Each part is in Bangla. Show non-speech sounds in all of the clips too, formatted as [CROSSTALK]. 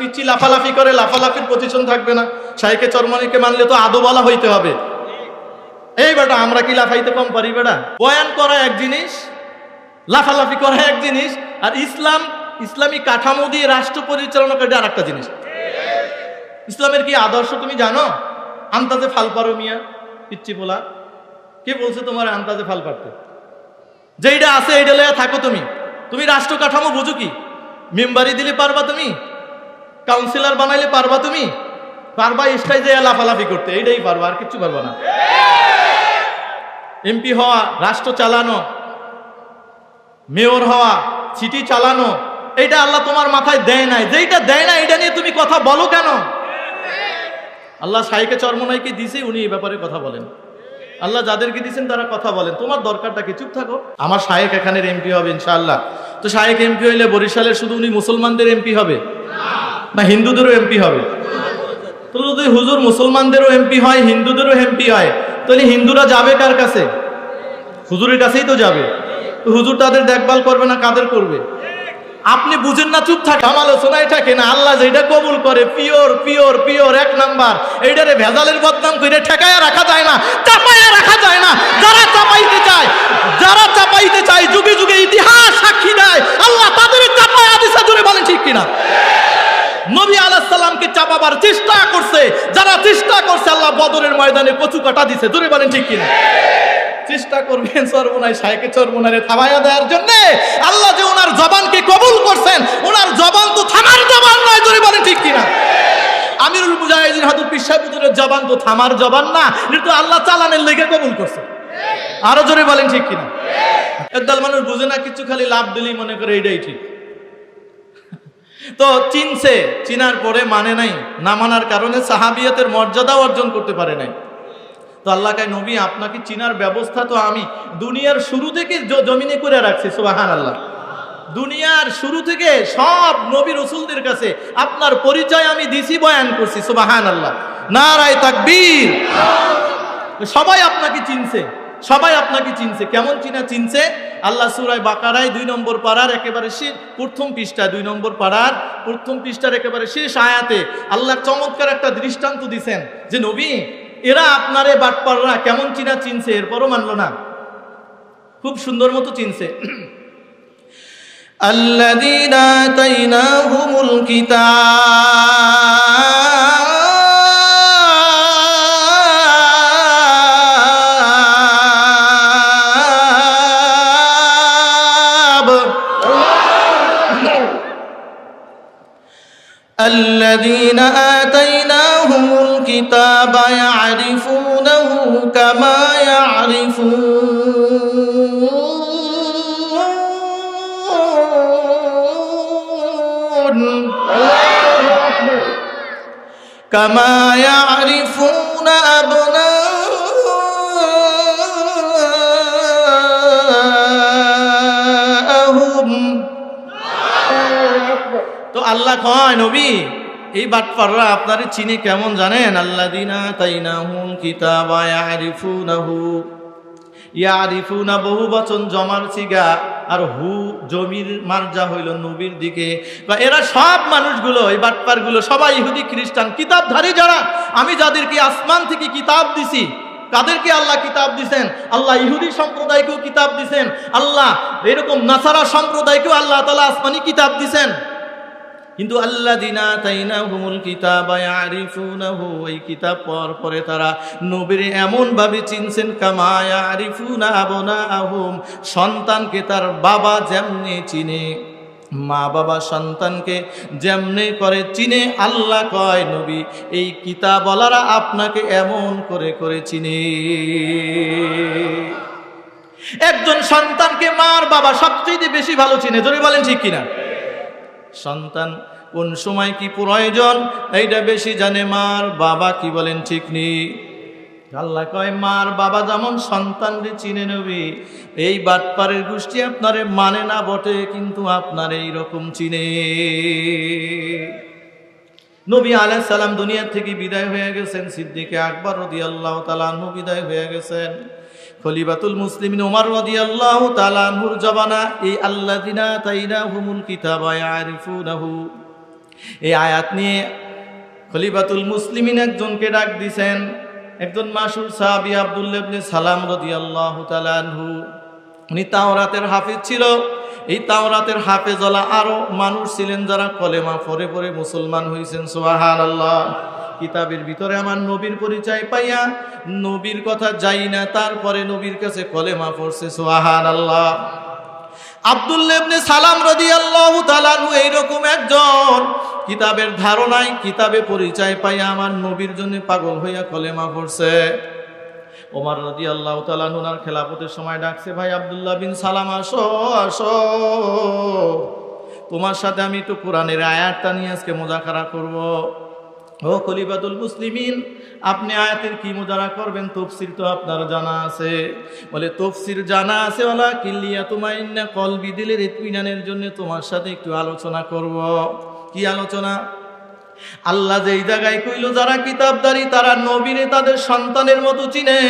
পিচ্ছি লাফালাফি করে, লাফালাফির পজিশন থাকবে না। চরমনিকে মানলে তো আদো বলা হইতে হবে। এই বেটা, আমরা কি লাফাইতে কম পারি বেটা? বয়ান করা এক জিনিস, লাফালাফি করা এক জিনিস, আর ইসলাম, ইসলামী কাঠামো দিয়ে রাষ্ট্র পরিচালনা করে আর একটা জিনিস। ইসলামের কি আদর্শ তুমি জানো? আন্তাজে ফাল পারো মিয়া, পিচ্ছি বলা কে বলছে তোমার আন্তাজে ফাল পারতে? যেইটা আছে এইটা লইয়া থাকো তুমি। তুমি রাষ্ট্র কাঠামো বুঝো কি? মেম্বারি দিলে পারবা তুমি? কাউন্সিলর বানাইলে পারবা তুমি? পারবা স্টাইজে লাফালাফি করতে, এইটাই পারবা, আর কিচ্ছু পারবা না। এমপি হওয়া, রাষ্ট্র চালানো, মেয়র হওয়া, সিটি চালানো, এইটা আল্লাহ তোমার মাথায় দেয় নাই। যেইটা দেয় না এটা নিয়ে তুমি কথা বলো কেন? আল্লাহ সাইকে চর্মনাইকে দিছে, উনি এই ব্যাপারে কথা বলেন। আল্লাহ যাদেরকে দিয়েছেন তারা কথা বলেন। তোমার দরকারটা কি? চুপ থাকো। আমার শায়েক এখানের এমপি হবে, ইনশাআল্লাহ। তো শায়েক এমপি হইলে বরিশালের শুধু উনি মুসলমানদের এমপি হবে? না হিন্দুদেরও এমপি হবে। তো যদি হুজুর মুসলমানদেরও এমপি হয়, হিন্দুদেরও এমপি হয়, তাহলে হিন্দুরা যাবে কার কাছে? হুজুরের কাছেই তো যাবে। তো হুজুর তাদের দেখভাল করবে না, কাদের করবে? আপনি বুঝেন না, চুপ থাকে আলোচনায় থাকে না, আল্লাহ যেটা কবুল করে, পিওর পিওর পিওর, এক নাম্বার। এইটারে ভেজালের বদনাম করে ঠেকায়া রাখা যায় না, চাপাইয়া রাখা যায় না, যারা চাপাইতে চায়, যারা চাপাইতে চায়, যুগে যুগে ইতিহাস সাক্ষী দেয়, আল্লাহ তাদের চাপায়া দিশা জুড়ে বলেন ঠিক কিনা? নবী আলাহিসাল্লামকে চাপাবার চেষ্টা করছে। যারা চেষ্টা করছে, আল্লাহ বদরের ময়দানে কচু কাটা দিছে। জোরে বলেন ঠিক কিনা? চেষ্টা করবেন সর্বনায় সাইকে চর্বনারে থামাইয়া দেওয়ার জন্য। আল্লাহ যে ওনার জবানকে কবুল করছেন, ওনার জবান তো থামার জবান নয়, জোরে বলেন ঠিক কিনা? আমিরুল মুজাহিদিন হাদুর পিসা পুতুরের জবান তো থামার জবান না কিন্তু আল্লাহ চালানের লেগে কবুল করছে। আরও জোরে বলেন ঠিক কিনা? একদল মানুষ বুঝে না, কিছু খালি লাভ দিলেই মনে করে এইটাই ঠিক। তো চিনছে, চিনার পরে মানে নাই, না মানার কারণে সাহাবিয়াতের মর্যাদা অর্জন করতে পারে নাই। তো আল্লাহ কাই নবী, আপনাকে চিনার ব্যবস্থা তো আমি দুনিয়ার শুরু থেকে জমিনে করে রাখছি সুবাহান আল্লাহ দুনিয়ার শুরু থেকে সব নবী রসুলদের কাছে আপনার পরিচয় আমি দিছি, বয়ান করছি সুবাহান আল্লাহ নারায় তাকবীর। সবাই আপনাকে চিনছে। সবাই আপনাকে চিনছে কেমন চিনা চিনছে আল্লাহ সুরায় বাকারায় দুই নম্বর পাড়ার একেবারে শেষ প্রথম পৃষ্ঠা দুই নম্বর পাড়ার প্রথম পৃষ্ঠার একেবারে শেষ আয়াতে আল্লাহ চমৎকার একটা দৃষ্টান্ত দিছেন যে নবী এরা আপনারে বাটপাররা কেমন চিনা চিনছে এরপরও মানলো না খুব সুন্দর মতো চিনছে [CLEARS THROAT] الذين آتيناهم الكتاب الذين آتيناهم الكتاب يعرفونه كما يعرفون. كما يعرفون أبناءهم আল্লাহ কয়, নবী, এই বাটপাররা আপনারে চিনি কেমন জানেন? আল্লাহ দিনা তাইনা হুম কিতাবা ইয়ারিফুনাহু, ইয়ারিফুনা বহু বচন জমার সিগা, আর হু, জমির মার্জা হইল নবীর দিকে। বা এরা সব মানুষগুলো, এই বাটপারগুলো, সবাই ইহুদি, খ্রিস্টান, কিতাবধারী যারা, আমি যাদেরকে আসমান থেকে কিতাব দিছি, কাদেরকে আল্লাহ কিতাব দিছেন? আল্লাহ ইহুদি সম্প্রদায়কেও কিতাব দিছেন, আল্লাহ এরকম নাসারা সম্প্রদায়কেও আল্লাহ তালা আসমানি কিতাব দিছেন। কিন্তু আল্লাহ দিনা তাইনা হুমুল কিতাব এই কিতাব পর পরে তারা নবীর এমন ভাবে চিনছেন কামায়া আরিফুনা আবনা আহুম সন্তানকে তার বাবা যেমনি চিনে, মা বাবা সন্তানকে যেমনি করে চিনে, আল্লাহ কয়, নবী, এই কিতাবলারা আপনাকে এমন করে করে চিনে। একজন সন্তানকে মার বাবা সবচেয়ে বেশি ভালো চিনে যদি বলেন ঠিক কিনা? সন্তান। কোন সময় কি প্রয়োজন? এইটা বেশি জানে মার বাবা কি বলেন ঠিক নেই আল্লাহ কয়, মার বাবা যেমন সন্তানরে চিনে নেবে, এই বাটপারের গোষ্ঠী আপনারে মানে না বটে, কিন্তু আপনার এই রকম চিনে। নবী আলাইহিস সালাম দুনিয়া থেকে বিদায় হয়ে গেছেন, সিদ্দিকে আকবর রদি আল্লাহ তালাহু বিদায় হয়ে গেছেন। খলিবাতুল মুসলিমিন ওমর রদি আল্লাহ তালাহুর জবানা এই আল্লাহ দিনা তাইনা হুমুল কিতাবা ইয়ারিফুনাহু। এই আয়াত নিয়ে খলিবাতুল মুসলিমিন একজনকে ডাক দিছেন, একজন মাসুর সাহাবি আব্দুল্লাহ ইবনে সালাম রাদিয়াল্লাহু তাআলা আনহু। উনি তাওরাতের হাফিজ ছিল। এই তাওরাতের হাফেজলা আরও মানুষ ছিলেন যারা কলেমা পরে পরে মুসলমান হয়েছেন সুবহানাল্লাহ। কিতাবের ভিতরে আমার নবীর পরিচয় পাইয়া নবীর কথা যাই না, তারপরে নবীর কাছে কলেমা পড়ছে, সুবহানাল্লাহ। আব্দুল্লাহ ইবনে সালাম রাদিয়াল্লাহু তাআলা আনহু এইরকম একজন কিতাবের ধারণায়, কিতাবে পরিচয় পাইয়া আমার নবীর জন্য পাগল হইয়া কলেমা পড়ছে। ওমর রাজি আল্লাহ তালানুনার খেলাফতের সময় ডাকছে, ভাই আবদুল্লাহ বিন সালাম, আসো আসো। তোমার সাথে আমি একটু কোরআনের আয়াতটা নিয়ে আজকে মোজাকারা করব। ও খলিফাতুল মুসলিমিন, আপনি আয়াতের কি মোজারা করবেন? তফসির তো আপনার জানা আছে। বলে, তফসির জানা আছে ওলা কিল্লিয়া তোমার কলবি দিলের ইতমিনানের জন্য তোমার সাথে একটু আলোচনা করব। কি আলোচনা? আল্লাহ যেই জায়গায় কইল, যারা কিতাবদারি তারা নবীরে তাদের সন্তানের মতো চিনে।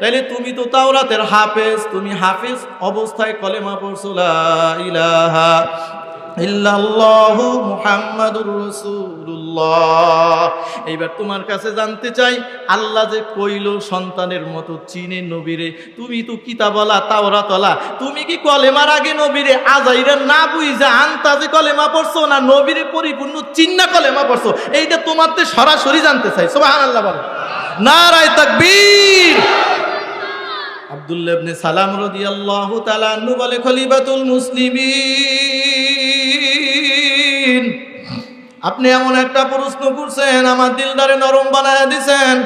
তাইলে তুমি তো তাওরাতের হাফেজ, তুমি হাফেজ অবস্থায় কলেমা পড়ছো, লা ইলাহা ইল্লাল্লাহু মুহাম্মাদুর রাসূলুল্লাহ। এইবার তোমার কাছে জানতে চাই, আল্লাহ যে কইল সন্তানের মতো চিনে নবীরে, তুমি তো কিতাবলা তাওরাতলা তুমি কি কলেমার আগে নবীরে আজাইরে না বুঝা আনতাজে কলেমা পড়ছো না নবীরে পরিপূর্ণ চিন্না কলেমা পড়ছো? এইটা তোমার তো সরাসরি জানতে চাই, সুবহানাল্লাহ বলো। নারায় তাকবীর। আব্দুল্লাহ ইবনে সালাম রাদিয়াল্লাহু তাআলা বলে, খলিফাতুল মুসলিমিন। আপনি এমন একটা প্রশ্ন করছেন, আমার দিলদারে নরম বানায় দিছেন।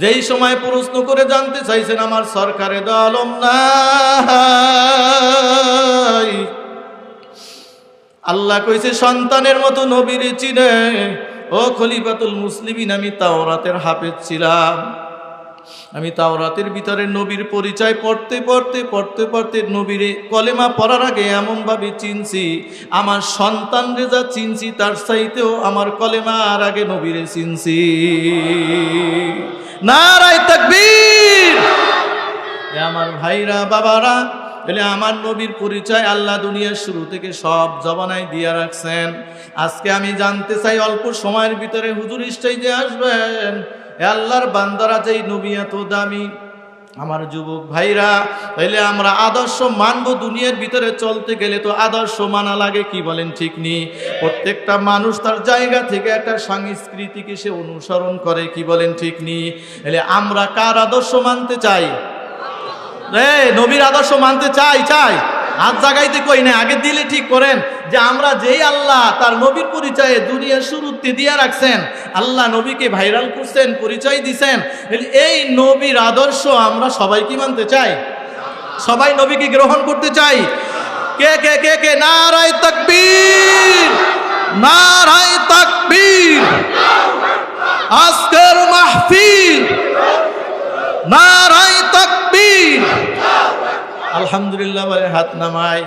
যেই সময় প্রশ্ন করে জানতে চাইছেন, আমার সরকারে দলম নাই। আল্লাহ কইছে, সন্তানের মতো নবীরে চিনে, ও খলিফাতুল মুসলিমিন, আমি তাওরাতের হাফেজ ছিলাম। আমি তাওরাতের ভিতরে নবীর পরিচয় পড়তে পড়তে পড়তে পড়তে নবীরে কলেমা পড়ার আগে এমনভাবে চিনছি, আমার সন্তান রে যা চিনছি তার চাইতেও আমার কলেমার আগে নবীরে চিনছি। নারায় তাকবীর! আমার ভাইরা, বাবারা বলে আমার নবীর পরিচয় আল্লাহ দুনিয়ার শুরু থেকে সব জবানায় দিয়ে রাখছেন। আজকে আমি জানতে চাই, অল্প সময়ের ভিতরে হুজুর স্টেজে আসবেন। এ আল্লাহর বান্দারা যেই নবী এত দামি, আমার যুবক ভাইরা, তাইলে আমরা আদর্শ মানব দুনিয়ার ভিতরে চলতে গেলে তো আদর্শ মানা লাগে, কি বলেন ঠিক নি? প্রত্যেকটা মানুষ তার জায়গা থেকে একটা সংস্কৃতিকে সে অনুসরণ করে, কি বলেন ঠিক নি? তাহলে আমরা কার আদর্শ মানতে চাই? নবীর আদর্শ মানতে চাই চাই। হাত জাগাইতে কই না আগে দিলে ঠিক করেন যে আমরা যেই আল্লাহ তার নবীর পরিচয়ে দুনিয়ার শুরুতে দিয়ে রাখছেন, আল্লাহ নবীকে ভাইরাল করছেন, পরিচয় দিছেন এই নবীর আদর্শ আমরা সবাই কি মানতে চাই? সবাই নবীকে গ্রহণ করতে চাই? কে কে কে কে? নারায় তাকবীর! নারায় তাকবীর! আজকের মাহফিল! নারায় তাকবীর! আলহামদুলিল্লাহ বলে হাত নামায়।